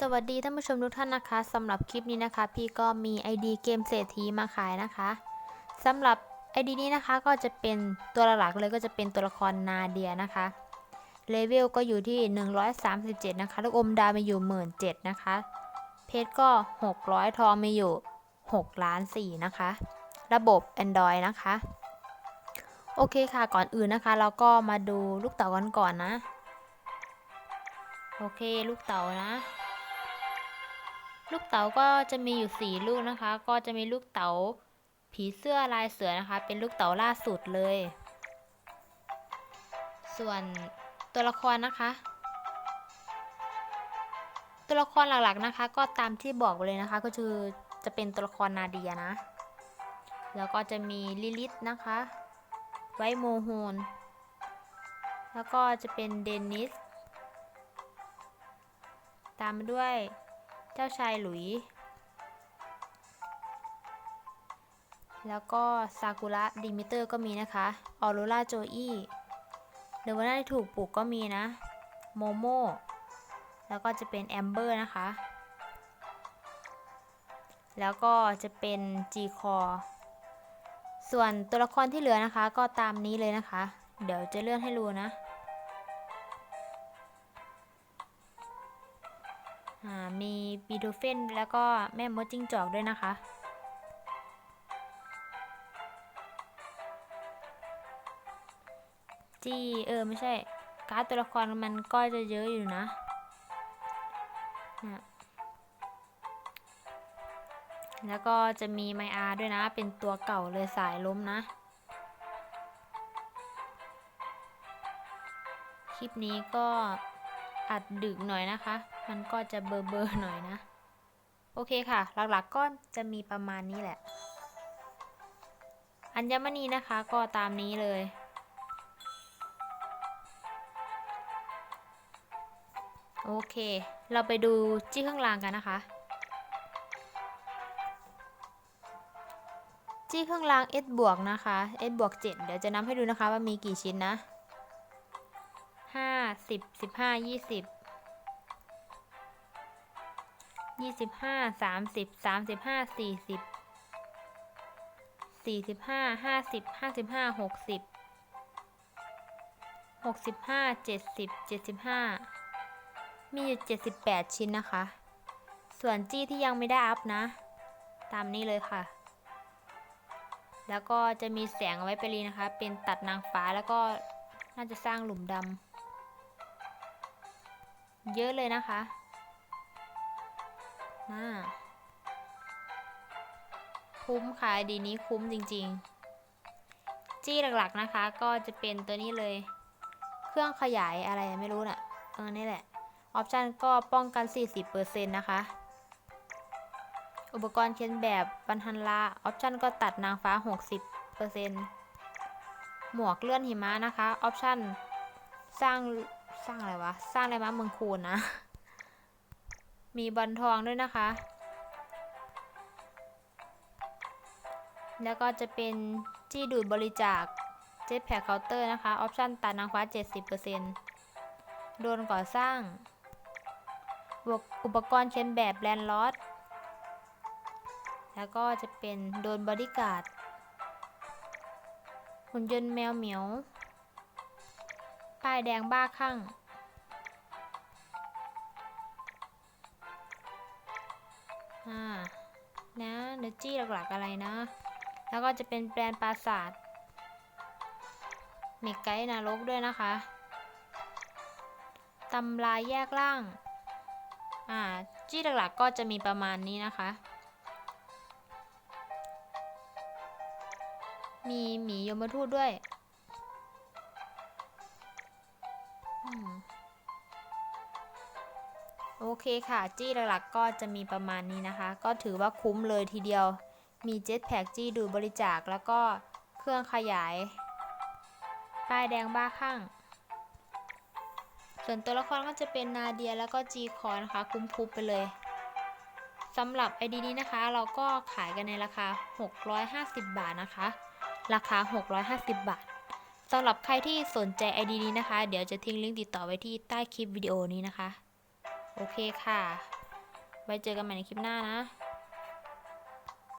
สวัสดีท่านผู้ชมทุกท่านนะคะสำหรับคลิปนี้นะคะ พี่ก็มี ID เกมเศรษฐีมาขายนะคะสำหรับ ID นี้นะคะก็จะเป็นตัวหลักเลยก็จะเป็นตัวละครนาเดียนะคะเลเวลก็อยู่ที่ 137 นะคะลูกอมดาวมีอยู่17,000นะคะ เพชรก็ 600 ทองมีอยู่ 6 ล้าน4นะคะ ระบบ Android นะคะ โอเคค่ะก่อนอื่นนะคะ เราก็มาดูลูกเต๋ากันก่อนนะ โอเคลูกเต๋านะ ลูกเต๋าก็จะมีอยู่ 4 ลูกนะคะ ก็จะมีลูกเต๋าผีเสื้อลายเสือนะคะ เป็นลูกเต๋าล่าสุดเลย ส่วนตัวละครนะคะ ตัวละครหลักๆนะคะ ก็ตามที่บอกเลยนะคะ ก็คือจะเป็นตัวละครนาเดียนะ แล้วก็จะมีลิลิตนะคะ ไวโมโฮนแล้วก็จะเป็นเดนิส ตามด้วย เจ้าชายหลุย แล้วก็ซากุระดิมิเตอร์ก็มีนะคะ ออโรราโจอี้เดวาน่าที่ถูกปลูกก็มีนะ โมโม แล้วก็จะเป็นแอมเบอร์นะคะ แล้วก็จะเป็นจีคอส่วนตัวละครที่เหลือนะคะ ก็ตามนี้เลยนะคะ เดี๋ยวจะเลื่อนให้ดูนะ มีบีทูเฟนแล้วก็แม่มดจิ้งจอกด้วยนะคะจีเออไม่ใช่ การ์ดตัวละครมันก็จะเยอะอยู่นะนะแล้วก็จะมีไมอาร์ด้วยนะ เป็นตัวเก่าเลยสายล้มนะ คลิปนี้ก็ อัดดึกหน่อยนะคะ มันก็จะเบอร์เบอร์หน่อยนะ โอเคค่ะ หลักๆก็จะมีประมาณนี้แหละ อัญมณีนะคะก็ตามนี้เลย โอเค เราไปดูจี้ข้างล่างกันนะคะ จี้ข้างล่าง S บวกนะคะ S บวก7เดี๋ยวจะนับให้ดูนะคะว่ามีกี่ชิ้นนะ ห้าสิบสิบห้ายี่สิบยี่สิบห้าสามสิบสามสิบห้าสี่สิบสี่สิบห้าห้าสิบห้าสิบห้าหกสิบหกสิบห้าเจ็ดสิบเจ็ดสิบห้ามีอยู่เจ็ดสิบแปดชิ้นนะคะ ส่วนจี้ที่ยังไม่ได้อัพนะ ตามนี้เลยค่ะ แล้วก็จะมีแสงเอาไว้ไปรีนะคะ เป็นตัดนางฟ้าแล้วก็น่าจะสร้างหลุมดำ เยอะเลยนะคะน่าคุ้มค่ะดีนี้คุ้มจริง ๆ จี้หลักๆนะคะ ก็จะเป็นตัวนี้เลย เครื่องขยายอะไรไม่รู้น่ะ เออ นี่แหละ ออปชันก็ป้องกัน 40%นะคะ อุปกรณ์เขียนแบบบันทันลาออปชันก็ตัดนางฟ้า 60%หมวกเลื่อนหิมะนะคะ ออปชันสร้าง สร้างอะไรวะ สร้างอะไรมาเมืองคูนนะ มีบอลทองด้วยนะคะ แล้วก็จะเป็นจี้ดูดบริจาคเจ็ตแพคเคาน์เตอร์นะคะ ออปชันตัดนางฟ้า 70%โดนก่อสร้าง บวกอุปกรณ์เขียนแบบแลนด์ลอสแล้วก็จะเป็นโดนบอดี้การ์ดหุ่นยนต์แมวเหมียว ป้ายแดงบ้าคลั่งอ่านะเดจี้หลักๆอะไรนะ แล้วก็จะเป็นแปลนปราสาทมีไกด์นรกด้วยนะคะตำราแยกล่าง อ่า จี้หลักๆก็จะมีประมาณนี้นะคะ มีหมียมทูตด้วย โอเคค่ะ จี้หลักๆก็จะมีประมาณนี้นะคะ ก็ถือว่าคุ้มเลยทีเดียว มีเจ็ตแพ็กจี้ดูบริจาคแล้วก็เครื่องขยาย ป้ายแดงบ้าข้าง ส่วนตัวละครก็จะเป็นนาเดียแล้วก็จีคอนะคะ คุ้มๆไปเลยสำหรับ ID นี้นะคะ เราก็ขายกันในราคา 650 บาทนะคะ ราคา 650 บาท สำหรับใครที่สนใจไอดีนี้นะคะ เดี๋ยวจะทิ้งลิงก์ติดต่อไว้ที่ใต้คลิปวิดีโอนี้นะคะ โอเคค่ะ ไว้เจอกันใหม่ในคลิปหน้านะ